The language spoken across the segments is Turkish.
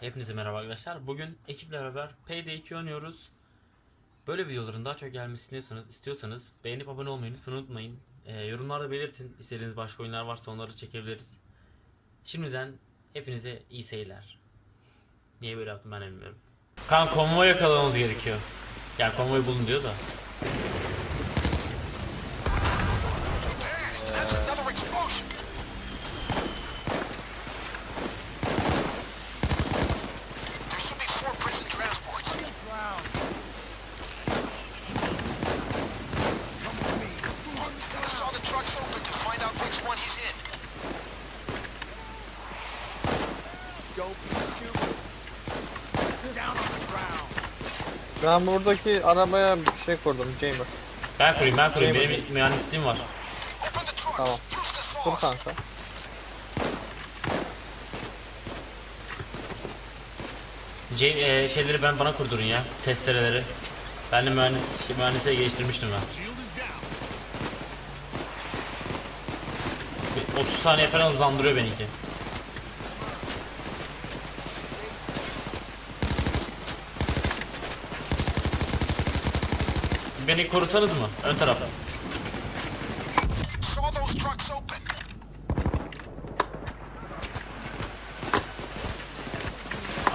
Hepinize merhaba arkadaşlar. Bugün ekiple beraber Payday 2 oynuyoruz. Böyle videoların daha çok gelmesini istiyorsanız, istiyorsanız beğenip abone olmayı lütfen unutmayın. Ee, yorumlarda belirtin. İstediğiniz başka oyunlar varsa onları çekebiliriz. Şimdiden hepinize iyi seyirler. Niye böyle yaptım ben bilmiyorum. Kan konvoy yakalamamız gerekiyor. Yani konvoy bulun diyor da. Ben buradaki arabaya bir şey kurdum Jamer. Ben kurayım ben kurayım. Benim mühendisliğim var. Tamam. Kur kanka. C e, şeyleri ben bana kurdurun ya. Testereleri. Ben de mühendis, şey, mühendisliğe geliştirmiştim ben. Bir 30 saniye falan hızlandırıyor benimki. Beni korusanız mı? Ön open.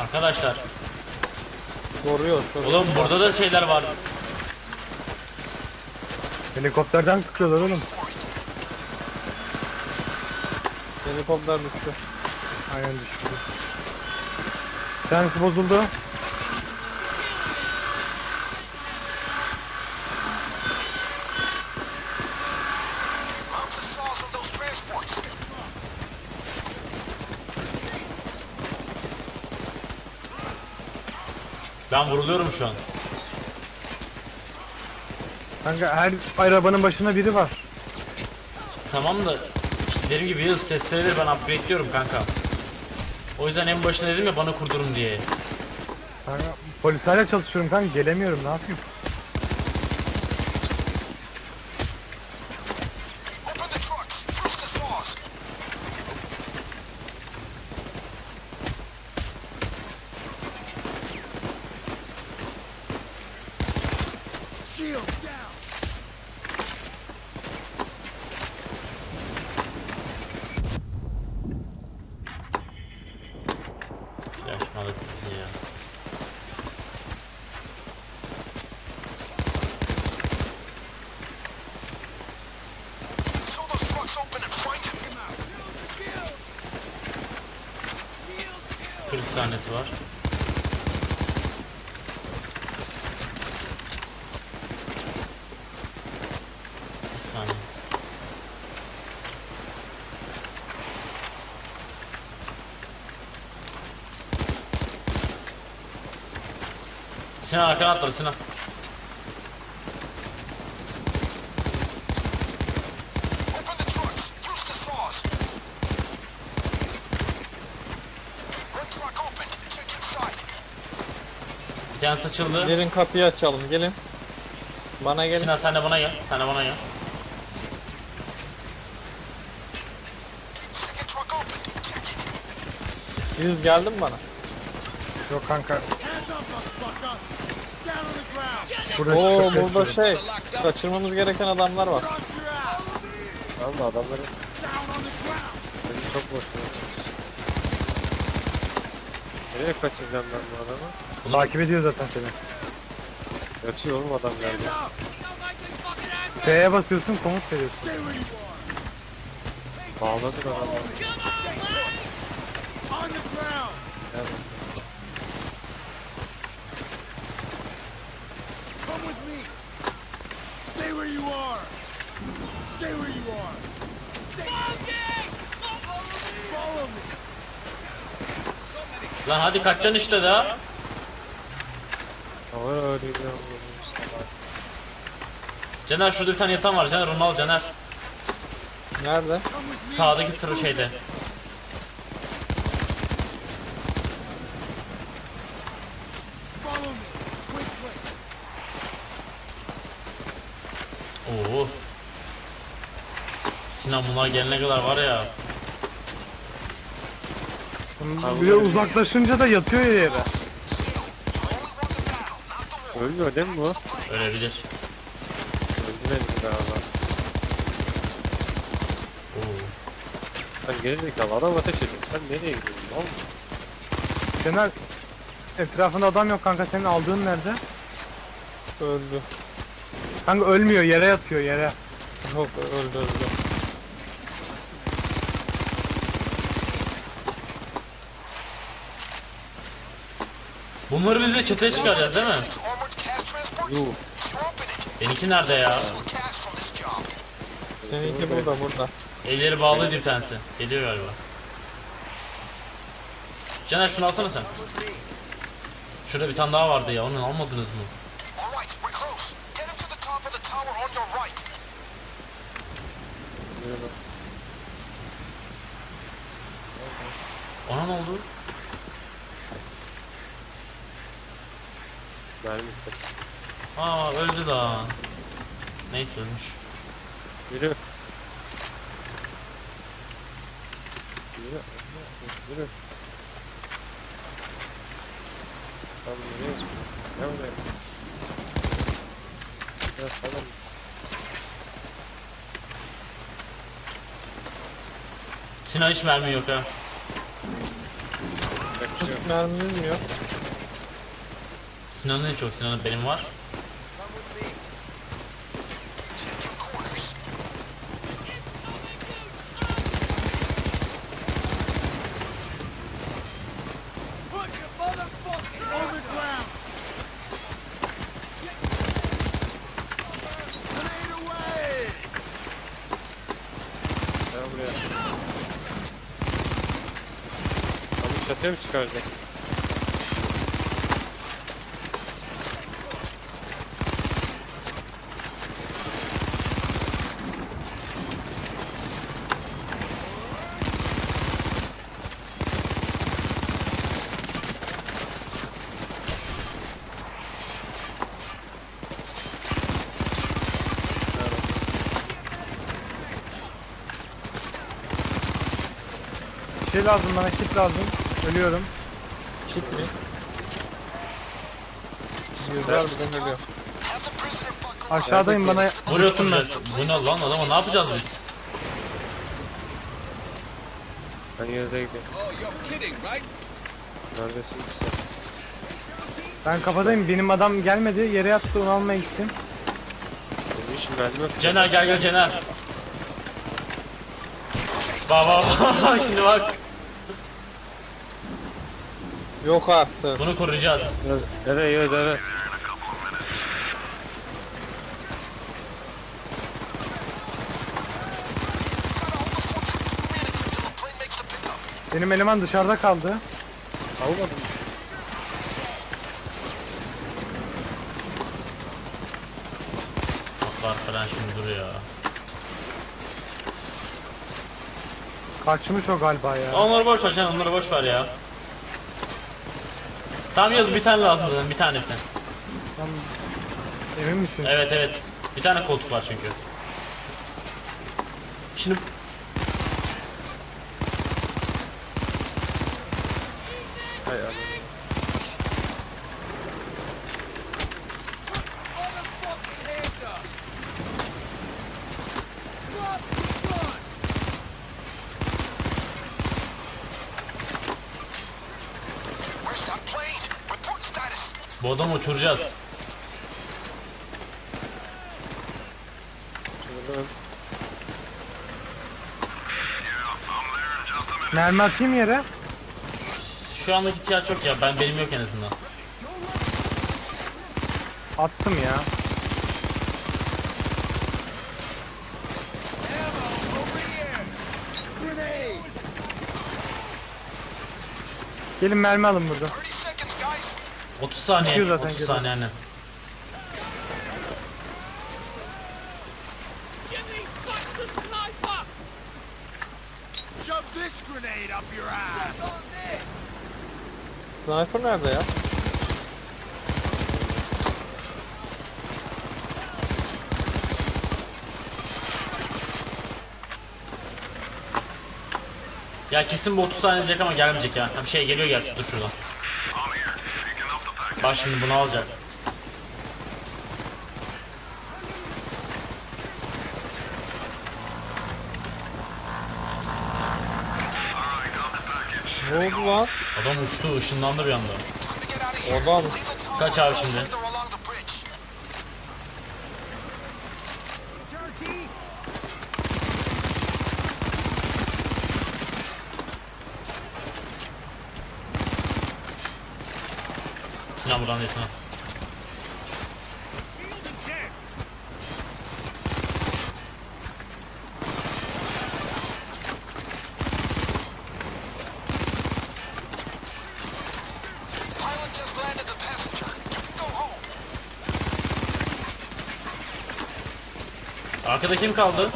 Arkadaşlar. Koruyor. koruyor. Oğlum burada da şeyler var. Helikopterden sıkıyorlar oğlum. Helikopter düştü. Aynen düştü. Bir tanesi bozuldu. Ben vuruluyorum şu an. Kanka her arabanın başına biri var. Tamam da işte dediğim gibi yıldız testereleri ben upgrade'liyorum kanka. O yüzden en başında dedim ya bana kurdurun diye. Kanka polislerle çalışıyorum kanka gelemiyorum ne yapayım? 40 saniyesi var. Bir saniye. Sinan arkana atladı Sinan. Bir tanesi açıldı. Gelin kapıyı açalım gelin. Bana gelin. Sinan sen de bana gel. Sen de bana gel. Yıldız geldin mi bana? Yok kanka burada Oo çok burada şey kaçırmamız gereken adamlar var. Valla adamları Nereye kaçıracağım ben bu adamı? Takip ediyor zaten seni. Yatıyor oğlum adam geldi. F'ye basıyorsun komut veriyorsun. Stay where you are. Bağladık adamı. On the ground. Come with me. Stay where you are. Stay where you are. Follow me. Lan hadi kaçacaksın işte daha. Hava öğreniyor salak. Caner şurada bir tane yatan var. Caner onu al Caner. Nerede? Sağdaki tır şeyde. Oo. Sinan bunlar gelene kadar var ya. Bir de uzaklaşınca da yatıyor ya yere. Ölmüyor değil mi bu? Ölebilir. Öldü galiba. Oo. Sen geri zekalı adam ateş ediyor. Sen nereye gidiyorsun? Mısın? Caner etrafında adam yok kanka senin aldığın nerede? Öldü. Kanka ölmüyor yere yatıyor yere. Yok öldü öldü. Bunları biz de çatıya çıkaracağız değil mi? Yuh. Benimki nerede ya? Seninki burada burada. Elleri bağlıydı bir tanesi. Geliyor galiba. Caner şunu alsana sen. Şurada bir tane daha vardı ya. Onu almadınız mı? All right, we're Mermi bitti. Aa öldü daha. Neyse ölmüş. Yürü. Yürü. Yürü. Tamam yürü. Ne oluyor? Ya tamam. Sinan hiç mermi yok ha. Yakışıyor. Mermimiz mi yok? Sinan'ın hiç yok. Sinan'ın benim var. Checking corners. On the ground. Grenade away. Gel buraya. Abi çatıya mı çıkaracak? Şey lazım bana kit lazım. Ölüyorum. Kit mi? Güzel bir de geliyor. Have the prisoner buckle up. Aşağıdayım bana Buraya oturacağız. Bu ne lan adama ne yapacağız biz? Ben yerine gidiyorum. Oh? Neredesin sen? ben kafadayım benim adam gelmedi yere yattı onu almaya gittim. Benim işim mermi yok. Cener gel gel Cener. Bak bak bak şimdi bak. Yok artık. Bunu koruyacağız. Nereye yürü nereye? Gotta hold the fort for two minutes until the plane makes the pickup. Benim eleman dışarıda kaldı. Almadım. Atlar falan şimdi duruyor. Kaçmış o galiba ya. Onları boş ver sen onları boş ver ya. Tam yaz bir tane lazım zaten bir tanesi. Emin misin? Evet evet. Bir tane koltuk var çünkü. Şimdi Hay Allah. Bu adamı uçuracağız. Mermi atayım yere. Şu anlık ihtiyaç yok ya. Ben benim yok en azından. Attım ya. Gelin mermi alın burada. 30 seconds, guys. 30 saniye. Bitiyor zaten 30 geri. saniye anne. Shove this grenade up your ass. Sniper nerede ya? Ya kesin bu 30 saniye diyecek ama gelmeyecek ya. Bir şey geliyor gerçi dur şuradan. Bak şimdi bunu alacak. Ne oldu lan? Adam uçtu ışınlandı bir anda. Tunnel Kaç abi şimdi? Sinan buradan değil Sinan. Arkada kim kaldı?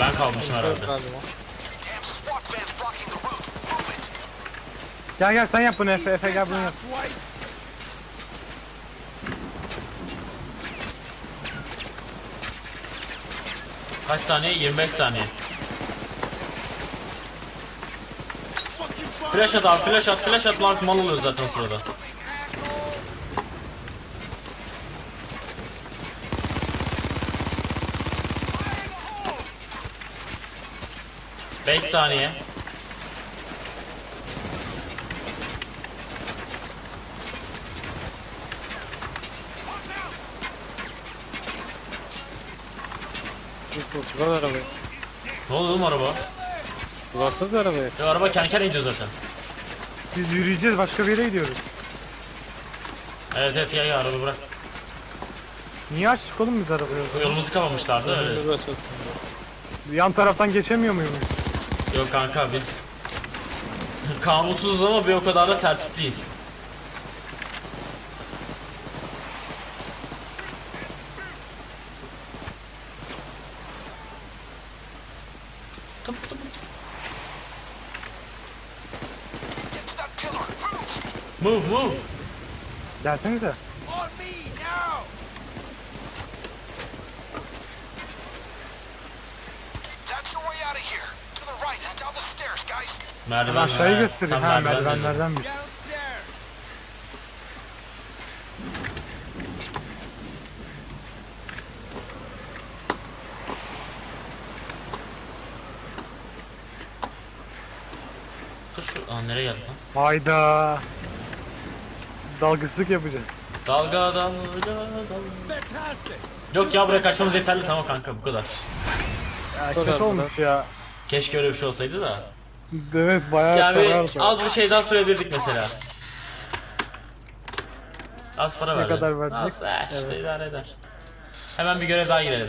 Ben kalmışım herhalde. Gel gel sen yap bunu Efe. Efe gel bunu yap. Kaç saniye? 25 saniye. Flash at abi flash at flash at lan mal oluyor zaten o sırada. Beş saniye. Kullan arabayı. Ne oluyor oğlum araba? Kullansana arabayı. Ya araba kendi kendine gidiyor zaten. Biz yürüyeceğiz başka bir yere gidiyoruz. Evet evet ya ya araba bırak. Niye açtık oğlum biz arabayı? Yolumuzu kapamışlardı öyle. Yan taraftan geçemiyor muyum? Yok kanka biz kanunsuzuz ama bir o kadar da tertipliyiz. Down the stairs, guys. Merdiven. Aşağıyı he. gösteriyor. Ha merdivenlerden bir. Dur şu Aa, nereye geldi lan? Hayda. Dalgıçlık yapacağız. Dalga dalga dalga. Yok ya buraya kaçmamız yeterli tamam kanka bu kadar. Ya, kötü olmuş ya. Keşke öyle bir şey olsaydı da. Evet bayağı Yani sarardı. az bir şey daha sürebilirdik mesela. Az para Ne verdi. kadar verecek? Az, eh, işte idare eder. Hemen bir görev daha girelim.